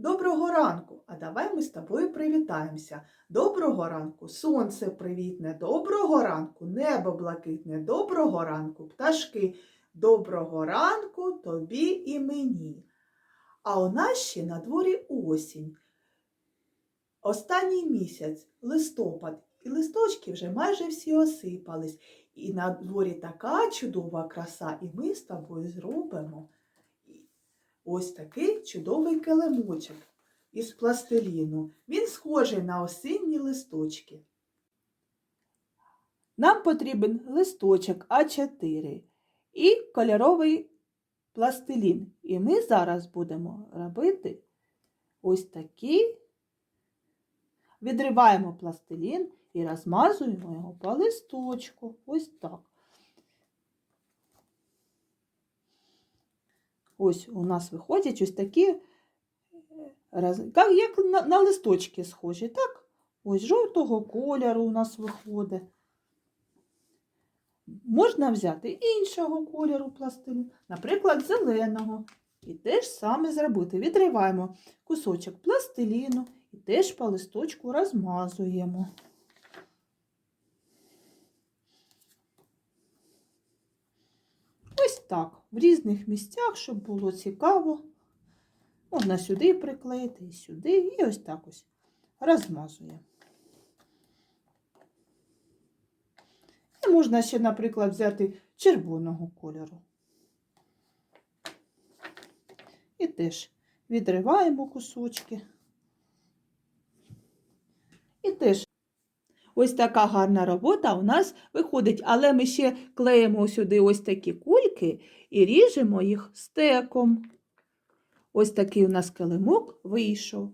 Доброго ранку! А давай ми з тобою привітаємося. Доброго ранку, сонце привітне, доброго ранку, небо блакитне, доброго ранку, пташки. Доброго ранку тобі і мені. А у нас ще на дворі осінь. Останній місяць, листопад, і листочки вже майже всі осипались. І на дворі така чудова краса, і ми з тобою зробимо ось такий чудовий килимочок із пластиліну. Він схожий на осінні листочки. Нам потрібен листочок А4 і кольоровий пластилін. І ми зараз будемо робити ось такі. Відриваємо пластилін і розмазуємо його по листочку. Ось так. Ось у нас виходять ось такі, е, як на листочки схожі, так? Ось жовтого кольору у нас виходить. Можна взяти іншого кольору пластилін, наприклад, зеленого. І те ж саме зробити. Відриваємо кусочок пластиліну і теж по листочку розмазуємо. Ось так, в різних місцях, щоб було цікаво. Можна сюди приклеїти і сюди, і ось так ось розмазуємо. І можна ще, наприклад, взяти червоного кольору. І теж відриваємо кусочки. І теж ось така гарна робота у нас виходить, але ми ще клеїмо сюди ось такі кульки і ріжемо їх стеком. Ось такий у нас килимок вийшов.